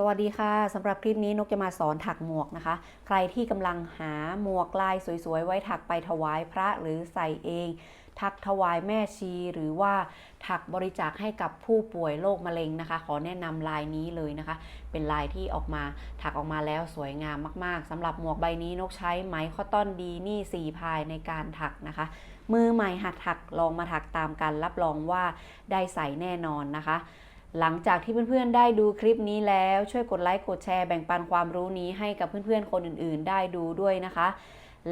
สวัสดีค่ะสำหรับคลิปนี้นกจะมาสอนถักหมวกนะคะ ใครที่กำลังหาหมวกลายสวยๆ ไว้ถักไปถวายพระหรือใส่เอง ถักถวายแม่ชี หรือว่าถักบริจาคให้กับผู้ป่วยโรคมะเร็งนะคะ ขอแนะนำลายนี้เลยนะคะ เป็นลายที่ออกมาถักออกมาแล้วสวยงามมากๆสำหรับหมวกใบนี้นกใช้ไหมข้อต้อนดีนี่สีพายในการถักนะคะ มือใหม่หัดถักลองมาถักตามกันรับรองว่าได้ใส่แน่นอนนะคะ หลังจากที่เพื่อนๆได้ดูคลิปนี้แล้วช่วยกดไลค์กดแชร์แบ่งปันความรู้นี้ให้กับเพื่อนๆคนอื่นๆ ได้ดูด้วยนะคะ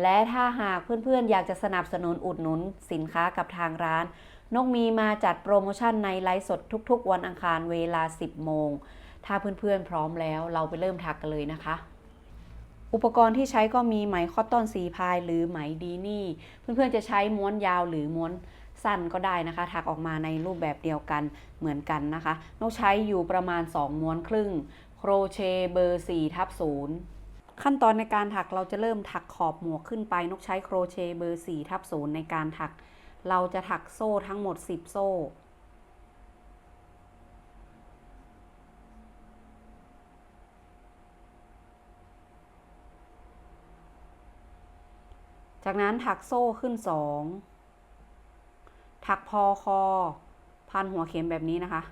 และถ้าหากเพื่อนๆอยากจะสนับสนุนอุดหนุนสินค้ากับทางร้าน นกมีมาจัดโปรโมชั่นในไลฟ์สดทุกๆ วันอังคารเวลา 10 โมง ถ้าเพื่อนๆพร้อมแล้วเราไปเริ่มถักกันเลยนะคะอุปกรณ์ที่ใช้ก็มีไหมคอตตอนสีพายหรือไหมดีนี่ เพื่อนๆจะใช้ม้วนยาวหรือม้วน สั้นก็ได้นะคะ ถักออกมาในรูปแบบเดียวกันเหมือนกันนะคะนกใช้อยู่ประมาณ 2 ม้วนครึ่ง โครเชต์เบอร์4ทับ0ขั้นตอนในการถักเราจะเริ่มถักขอบหมวกขึ้นไป นกใช้โครเชต์เบอร์4ทับ0ในการถัก เราจะถักโซ่ทั้งหมด 10 โซ่ จากนั้นถักโซ่ขึ้นสอง ถักพอคอ พันหัวเข็มแบบนี้นะคะ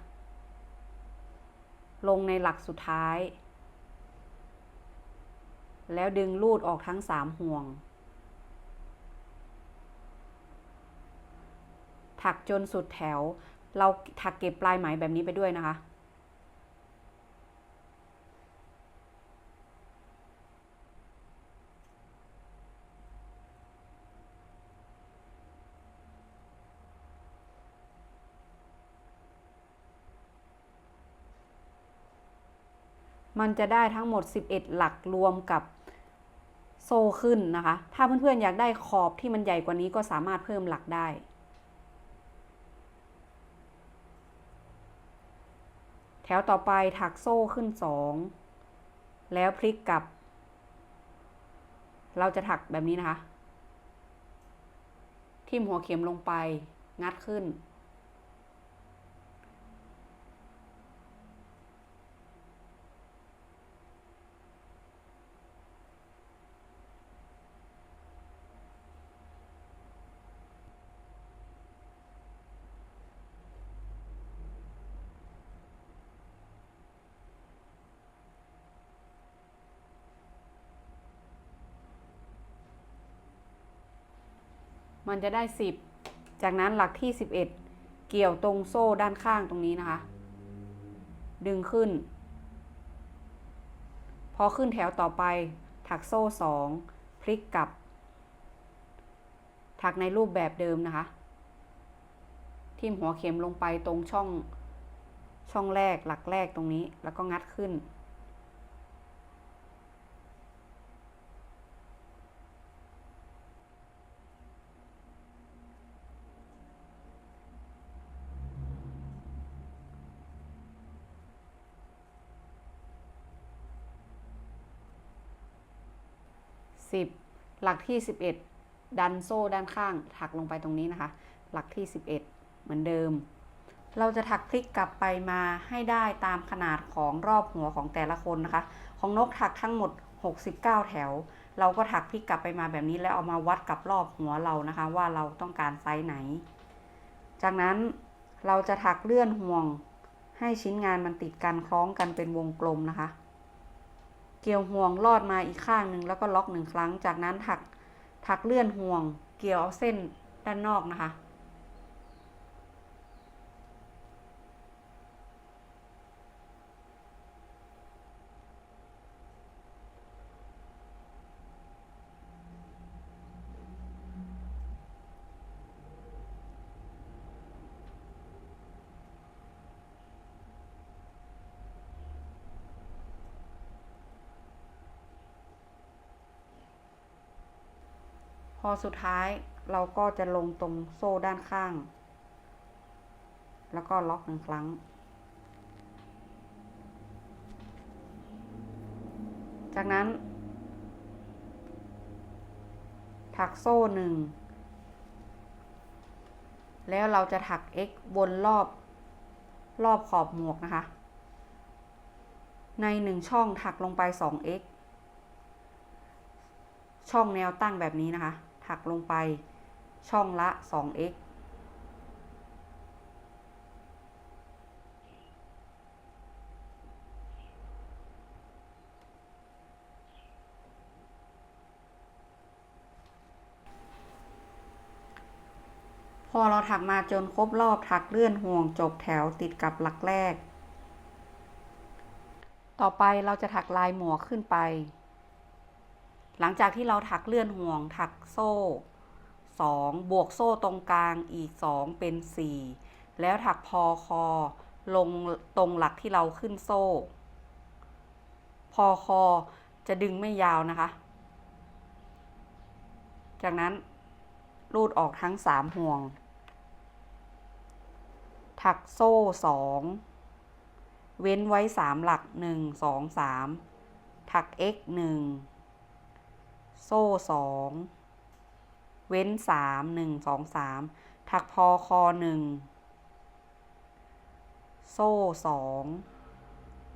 ลงในหลักสุดท้าย แล้วดึงลูดออกทั้งสามห่วง ถักจนสุดแถว เราถักเก็บปลายไหมแบบนี้ไปด้วยนะคะ มันจะได้ทั้งหมด 11 หลักรวมกับโซ่ขึ้นนะคะ ถ้าเพื่อนๆอยากได้ขอบที่มันใหญ่กว่านี้ก็สามารถเพิ่มหลักได้ แถวต่อไปถักโซ่ขึ้น 2 แล้วพลิกกลับ เราจะถักแบบนี้นะคะ ทิ่มหัวเข็มลงไป งัดขึ้น มันจะได้ 10 จากนั้นหลักที่ 11 เกี่ยวตรงโซ่ด้านข้างตรงนี้นะคะ ดึงขึ้น พอขึ้นแถวต่อไป ถักโซ่ 2 พลิกกลับ ถักในรูปแบบเดิมนะคะ ทิ่มหัวเข็มลงไปตรงช่องช่องแรกหลักแรกตรงนี้แล้วก็งัดขึ้น 10 หลักที่ 11 ดันโซ่ด้านข้าง ถักลงไปตรงนี้นะคะ หลักที่ 11 เหมือนเดิม เราจะถักพลิกกลับไปมาให้ได้ตามขนาดของรอบหัวของแต่ละคนนะคะ ของนกถักทั้งหมด 69 แถว เราก็ถักพลิกกลับไปมาแบบนี้แล้วเอามาวัดกับรอบหัวเรานะคะ ว่าเราต้องการไซส์ไหน จากนั้นเราจะถักเลื่อนห่วงให้ชิ้นงานมันติดกันคล้องกันเป็นวงกลมนะคะ เกี่ยวห่วงลอดมาอีกข้างหนึ่งแล้วก็ล็อกหนึ่งครั้ง จากนั้นถักถักเลื่อนห่วง เกี่ยวเอาเส้นด้านนอกนะคะ พ อสุดท้ายเราก็จะลงตรงโซ่ด้านข้าง แล้วก็ล็อกหนึ่งครั้ง จากนั้น ถักโซ่หนึ่ง แล้วเราจะถัก x วนรอบ รอบขอบหมวกนะคะ ในหนึ่งช่องถักลงไป 2x ช่องแนวตั้งแบบนี้นะคะ ถักลงไปช่องละ 2x พอเราถักมาจนครบรอบถักเลื่อนห่วงจบแถวติดกับหลักแรก ต่อไปเราจะถักลายหมวกขึ้นไป หลังจากที่เราถักเลื่อนห่วงถักโซ่สองบวกโซ่ตรงกลางอีกสองเป็นสี่แล้วถักพอคอ ลงตรงหลักที่เราขึ้นโซ่ พอคอจะดึงไม่ยาวนะคะ จากนั้นรูดออกทั้งสามห่วง ถักโซ่สองเว้นไว้สามหลักหนึ่งสองสามถัก x หนึ่ง โซ่สองเว้นสามหนึ่งสองสามถักพอคอหนึ่งโซ่สอง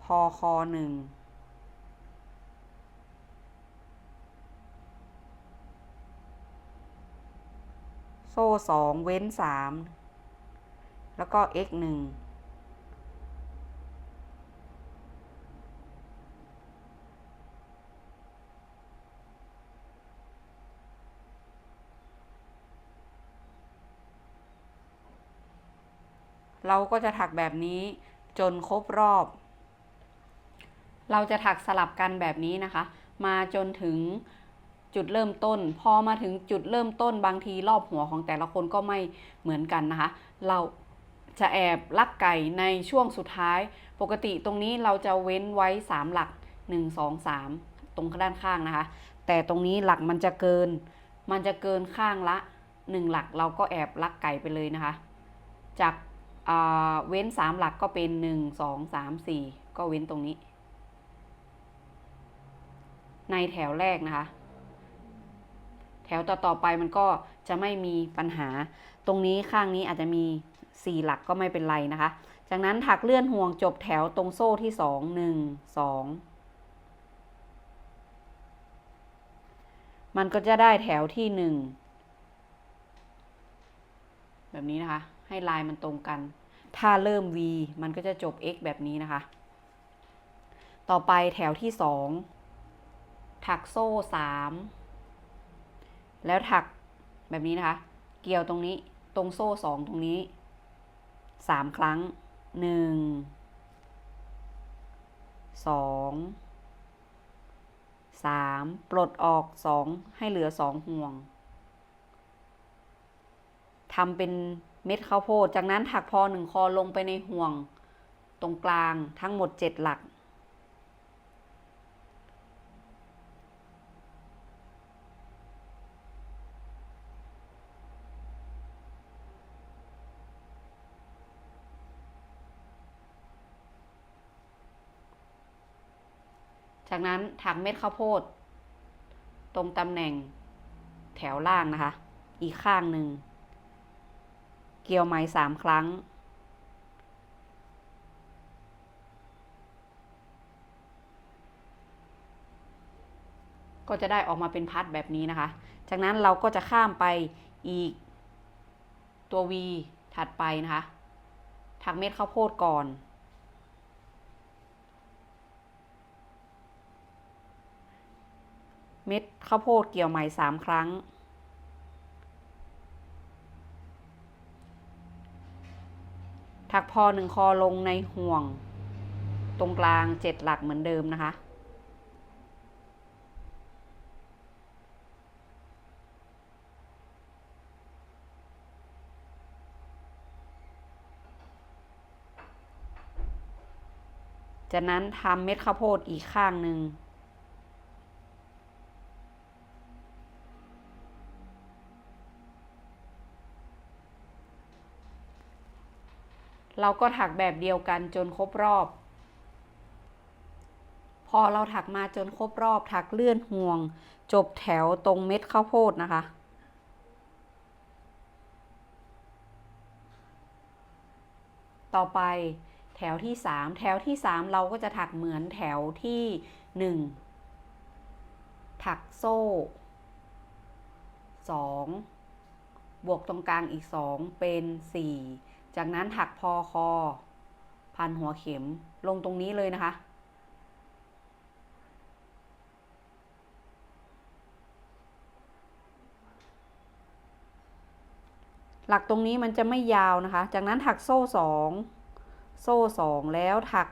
พอคอหนึ่งโซ่สองเว้นสามแล้วก็ x หนึ่ง เราก็จะถักแบบนี้จนครบรอบ เราจะถักสลับกันแบบนี้นะคะ มาจนถึงจุดเริ่มต้น พอมาถึงจุดเริ่มต้นบางทีรอบหัวของแต่ละคนก็ไม่เหมือนกันนะคะ เราจะแอบลักไก่ในช่วงสุดท้าย ปกติตรงนี้เราจะเว้นไว้ 3 หลัก 1 2 3 ตรงด้านข้างนะคะ แต่ตรงนี้หลักมันจะเกิน มันจะเกินข้างละ 1 หลักเราก็แอบลักไก่ไปเลยนะคะ จาก เว้น 3 หลักก็เป็น 1 2 3 4 ก็เว้นตรงนี้ ในแถวแรกนะคะ แถวต่อๆไปมันก็จะไม่มีปัญหา ตรงนี้ข้างนี้อาจจะมี 4 หลักก็ไม่เป็นไรนะคะ จากนั้นถักเลื่อนห่วงจบแถวตรงโซ่ที่ 2 1 2มันก็จะได้แถวที่1แบบนี้นะคะ ให้ลายมันตรงกัน ถ้าเริ่ม V มันก็จะจบ X แบบนี้นะคะ ต่อไปแถวที่ 2 ถักโซ่ 3 แล้วถักแบบนี้นะคะ เกี่ยวตรงนี้ ตรงโซ่ 2 ตรงนี้ 3 ครั้ง 1 2 3 ปลดออก 2 ให้เหลือ 2 ห่วงทำเป็น เม็ดข้าวโพด จากนั้นถักพอหนึ่งคอลงไปในห่วง ตรงกลางทั้งหมด7หลัก จากนั้นถักเม็ดข้าวโพด ตรงตำแหน่งแถวล่างนะคะ อีกข้างหนึ่ง เกี่ยวไหมสามครั้ง ก็จะได้ออกมาเป็นพัดแบบนี้นะคะ จากนั้นเราก็จะข้ามไปอีกตัว V ถัดไปนะคะ ถักเม็ดข้าวโพดก่อน เม็ดข้าวโพดเกี่ยวไหมสามครั้ง ถักพอหนึ่งคอลงในห่วง ตรงกลางเจ็ดหลักเหมือนเดิมนะคะ จากนั้นทำเม็ดข้าวโพดอีกข้างหนึ่ง เราก็ถักแบบเดียวกันจนครบรอบ พอเราถักมาจนครบรอบ ถักเลื่อนห่วง จบแถวตรงเม็ดข้าวโพดนะคะต่อไปแถวที่ 3 แถวที่ 3 เราก็จะถักเหมือนแถวที่ 1 ถักโซ่ 2 บวกตรงกลางอีก 2 เป็น 4 จากนั้นถักพอคอ พันหัวเข็มลงตรงนี้เลยนะคะ หลักตรงนี้มันจะไม่ยาวนะคะ จากนั้นถักโซ่2โซ่2แล้วถัก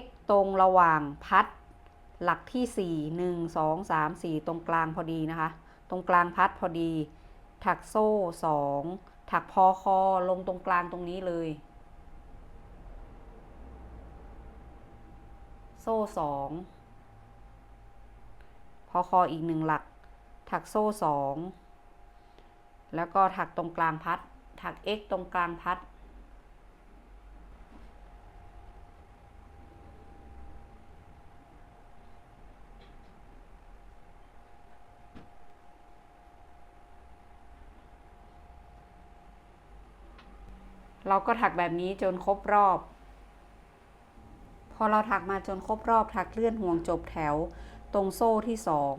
x ตรงระหว่างพัด หลักที่ 4 1 2 3 4 ตรงกลางพอดีนะคะ ตรงกลางพัดพอดี ถักโซ่ 2 ถักพอคอลงตรงกลางตรงนี้เลย โซ่สองพอคออีกหนึ่งหลัก ถักโซ่สองแล้วก็ถักตรงกลางพัด ถัก x ตรงกลางพัด เราก็ถักแบบนี้จนครบรอบ พอเราถักมาจนครบรอบถักเลื่อนห่วงจบแถวตรงโซ่ที่สอง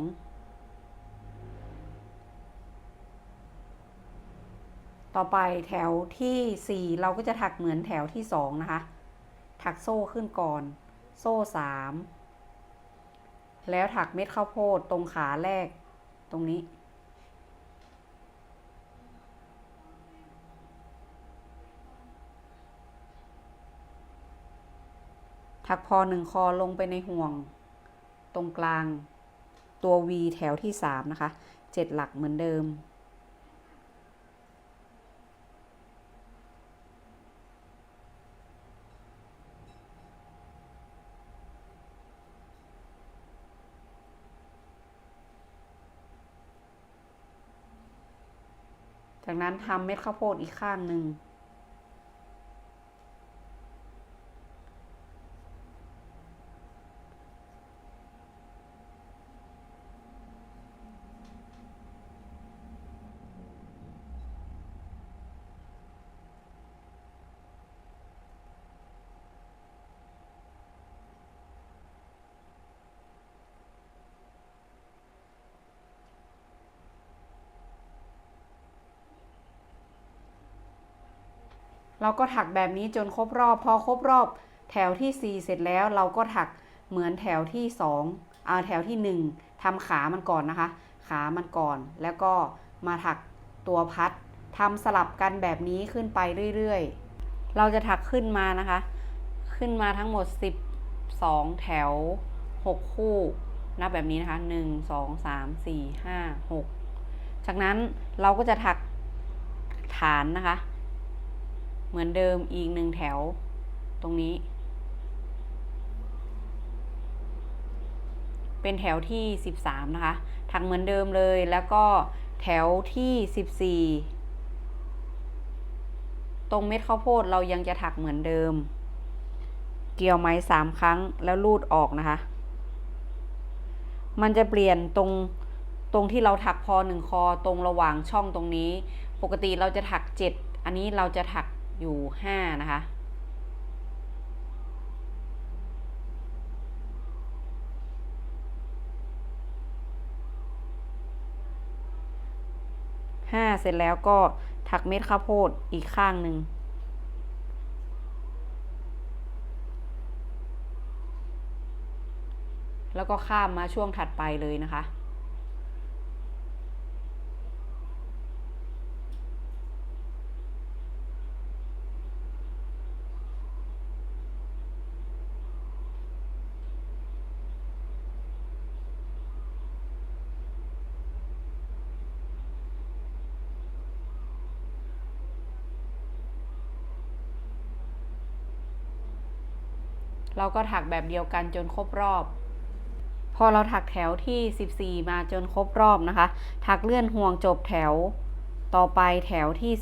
ต่อไปแถวที่ 4 เราก็จะถักเหมือนแถวที่ 2 นะคะ ถักโซ่ขึ้นก่อน โซ่ 3 แล้วถักเม็ดข้าวโพดตรงขาแรกตรงนี้ ถักพอหนึ่งคอลงไปในห่วง ตรงกลาง ตัว V แถวที่ 3 นะคะ 7 หลักเหมือนเดิม จากนั้นทำเม็ดข้าวโพดอีกข้างหนึ่ง เราก็ถักแบบนี้จนครบรอบ พอครบรอบ แถวที่ 4 เสร็จแล้วเราก็ถักเหมือนแถวที่2เอาแถวที่ 1ทำขามันก่อนนะคะ ขามันก่อน แล้วก็มาถักตัวพัดทำสลับกันแบบนี้ขึ้นไปเรื่อยๆ เราจะถักขึ้นมานะคะ ขึ้นมาทั้งหมด 12 แถว 6 คู่ นับแบบนี้นะคะ 1 2 3 4 5 6 จากนั้นเราก็จะถักฐานนะคะ เหมือนเดิมอีกหนึ่งแถว ตรงนี้ เป็นแถวที่ 13 นะคะ ถักเหมือนเดิมเลยแล้วก็แถวที่ 14 ตรงเม็ดข้าวโพดเรายังจะถักเหมือนเดิม เกี่ยวไหมสามครั้งแล้วลูดออกนะคะ มันจะเปลี่ยนตรงตรงที่เราถักพอหนึ่งคอตรงระหว่างช่องตรงนี้ ปกติเราจะถัก 7 อันนี้เราจะถัก อยู่5นะคะ ห้าเสร็จแล้วก็ถักเม็ดข้าวโพดอีกข้างหนึ่งแล้วก็ข้ามมาช่วงถัดไปเลยนะคะ เราก็ถักแบบเดียวกันจนครบรอบ พอเราถักแถวที่ 14 มาจนครบรอบนะคะ ถักเลื่อนห่วงจบแถว ต่อไปแถวที่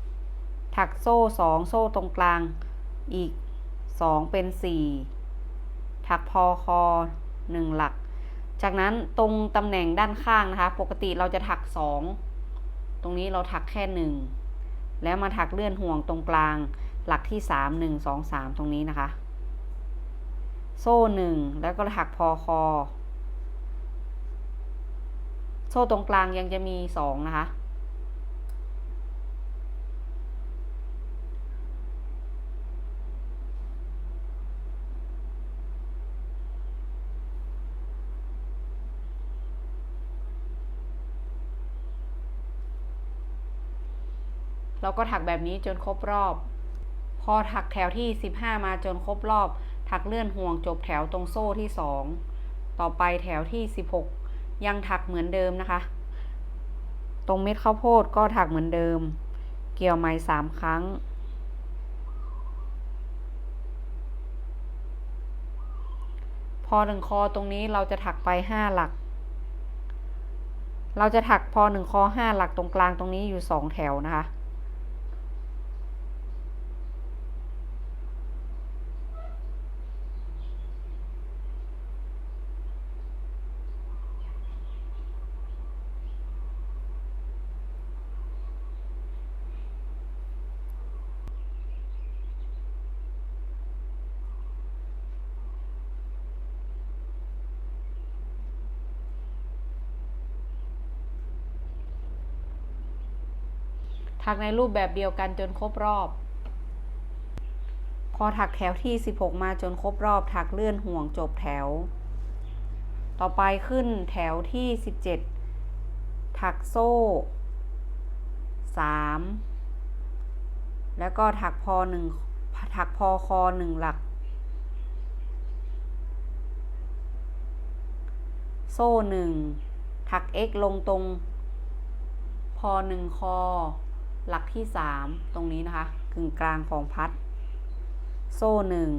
15 ถักโซ่ 2 โซ่ตรงกลางอีก 2 เป็น 4 ถักพอคอ 1 หลัก จากนั้นตรงตำแหน่งด้านข้างนะคะ ปกติเราจะถัก 2 ตรงนี้เราถักแค่ 1 แล้วมาถักเลื่อนห่วงตรงกลาง หลักที่สามหนึ่งสองสามตรงนี้นะคะ โซ่หนึ่งแล้วก็ถักพอคอ โซ่ตรงกลางยังจะมีสองนะคะ เราก็ถักแบบนี้จนครบรอบ พอถักแถวที่ 15 มาจนครบรอบ ถักเลื่อนห่วงจบแถวตรงโซ่ที่ 2 ต่อไปแถวที่ 16 ยังถักเหมือนเดิมนะคะ ตรงเม็ดข้าวโพดก็ถักเหมือนเดิม เกี่ยวไหมสามครั้ง พอหนึ่งคอตรงนี้เราจะถักไป 5 หลัก เราจะถักพอหนึ่งคอ5หลักตรงกลางตรงนี้อยู่ 2 แถวนะคะ ถักในรูปแบบเดียวกันจนครบรอบ พอถักแถวที่ 16 มาจนครบรอบ ถักเลื่อนห่วงจบแถว ต่อไปขึ้นแถวที่ 17 ถักโซ่ 3 แล้วก็ถักพอหนึ่งถักพอคอหนึ่งหลัก โซ่หนึ่งถัก x ลงตรงพอหนึ่งคอ หลักที่สามตรงนี้นะคะกึ่งกลางของพัด โซ่หนึ่ง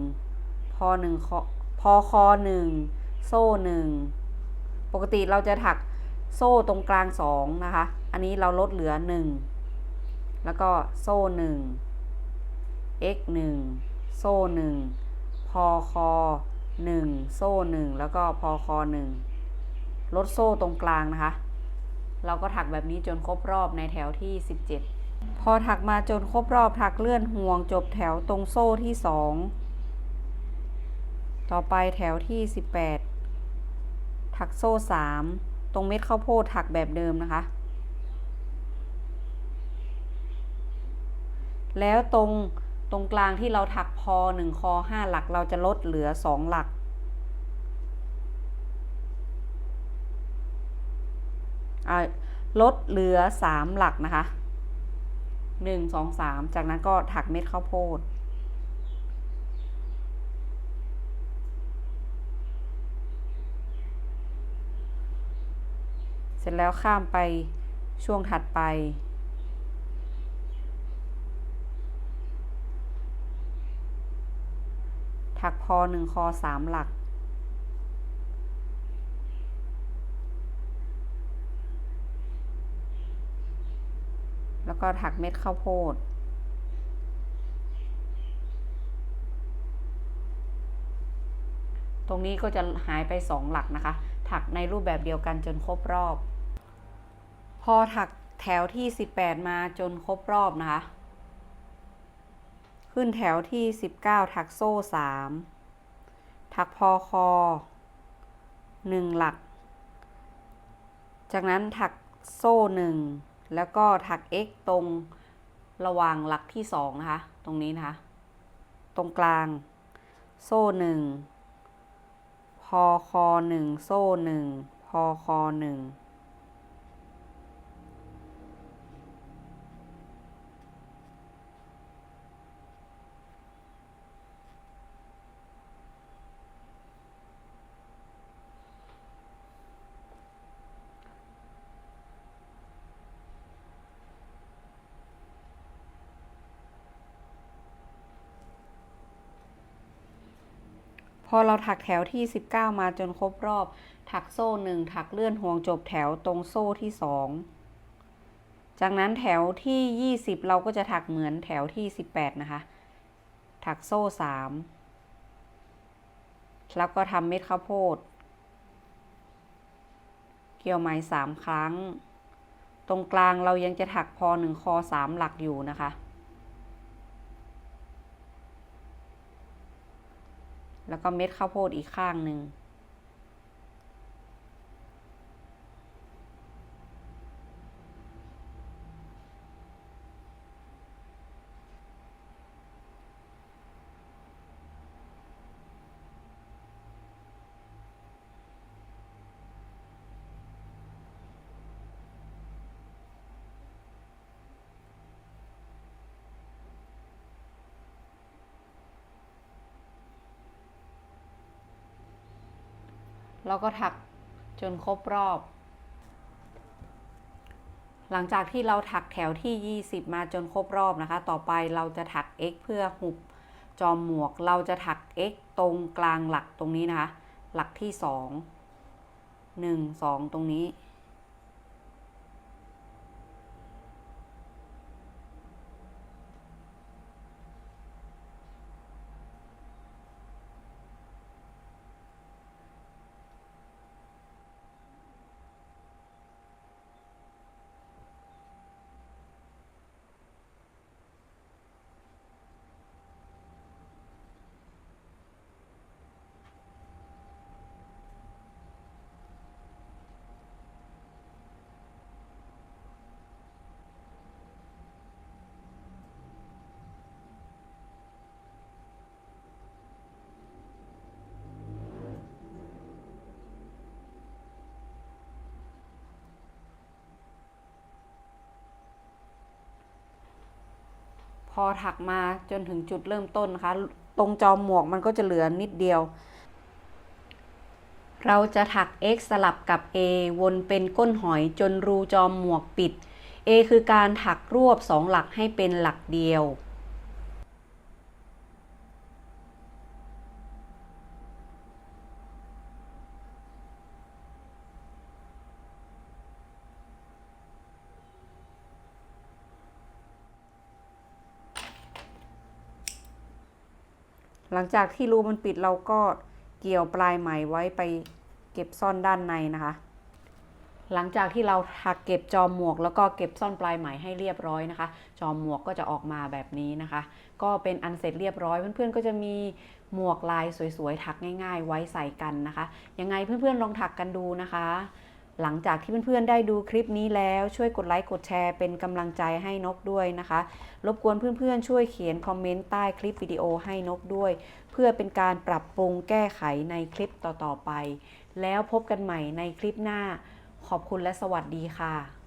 พอหนึ่งคอพอคอหนึ่งโซ่หนึ่งปกติเราจะถักโซ่ตรงกลางสองนะคะ อันนี้เราลดเหลือหนึ่งแล้วก็โซ่หนึ่ง x หนึ่งโซ่หนึ่งพอคอหนึ่งโซ่หนึ่งแล้วก็พอคอหนึ่งลดโซ่ตรงกลางนะคะ เราก็ถักแบบนี้จนครบรอบในแถวที่17 พอถักมาจนครบรอบถักเลื่อนห่วงจบแถวตรงโซ่ที่2ต่อไปแถวที่ 18 ถักโซ่ 3 ตรงเม็ดข้าวโพดถักแบบเดิมนะคะ แล้วตรงตรงกลางที่เราถักพอ1คอ5หลักเราจะลดเหลือ 2 หลัก ลดเหลือ 3 หลักนะคะ 1 2 3จากนั้นก็ถักเม็ดข้าวโพด เสร็จแล้วข้ามไปช่วงถัดไป ถักพอ1คอ3หลัก แล้ว ก็ถักเม็ดข้าวโพด ตรงนี้ก็จะหายไปสองหลักนะคะ ถักในรูปแบบเดียวกันจนครบรอบ พอถักแถวที่ 18 มาจนครบรอบนะคะ ขึ้นแถวที่ 19 ถักโซ่ 3 ถักพอคอ 1 หลัก จากนั้นถักโซ่ 1 แล้วก็ถัก x ตรงระหว่างหลักที่สองนะคะ ตรงนี้นะคะ ตรงกลาง โซ่หนึ่งพอคอหนึ่งโซ่หนึ่งพอคอหนึ่งพ อเราถักแถวที่ 19 มาจนครบรอบ ถักโซ่หนึ่งถักเลื่อนห่วงจบแถวตรงโซ่ที่สองจากนั้นแถวที่ 20 เราก็จะถักเหมือนแถวที่ 18 นะคะ ถักโซ่ 3 แล้วก็ทำเม็ดข้าวโพด เกี่ยวไหม3 ครั้ง ตรงกลางเรายังจะถักพอ1คอ 3 หลักอยู่นะคะ แล้วก็เม็ดข้าวโพดอีกข้างหนึ่ง แล้วก็ถักจนครบรอบ หลังจากที่เราถักแถวที่ 20 มาจนครบรอบนะคะ ต่อไปเราจะถัก x เพื่อหุบจอมหมวก เราจะถัก x ตรงกลางหลักตรงนี้นะคะ หลักที่ 2 1 2 ตรงนี้ พอถักมาจนถึงจุดเริ่มต้นนะคะ ตรงจอมหมวกมันก็จะเหลือนิดเดียว เราจะถัก x สลับกับ a วนเป็นก้นหอยจนรูจอมหมวกปิด a คือการถักรวบสองหลักให้เป็นหลักเดียว หลังจากที่รูมันปิดเราก็เกี่ยวปลายไหมไว้ไปเก็บซ่อนด้านในนะคะ หลังจากที่เราถักเก็บจอมหมวก แล้วก็เก็บซ่อนปลายไหมให้เรียบร้อยนะคะ จอมหมวกก็จะออกมาแบบนี้นะคะ ก็เป็นอันเสร็จเรียบร้อยเพื่อนๆก็จะมีหมวกลายสวยๆถักง่าย ๆ ไว้ใส่กันนะคะ ยังไงเพื่อนๆลองถักกันดูนะคะ หลังจากที่เพื่อนๆได้ดูคลิปนี้แล้วช่วยกดไลค์กดแชร์เป็นกำลังใจให้นกด้วยนะคะ รบกวนเพื่อนๆ ช่วยเขียนคอมเมนต์ใต้คลิปวิดีโอให้นกด้วย เพื่อเป็นการปรับปรุงแก้ไขในคลิปต่อๆไป แล้วพบกันใหม่ในคลิปหน้า ขอบคุณและสวัสดีค่ะ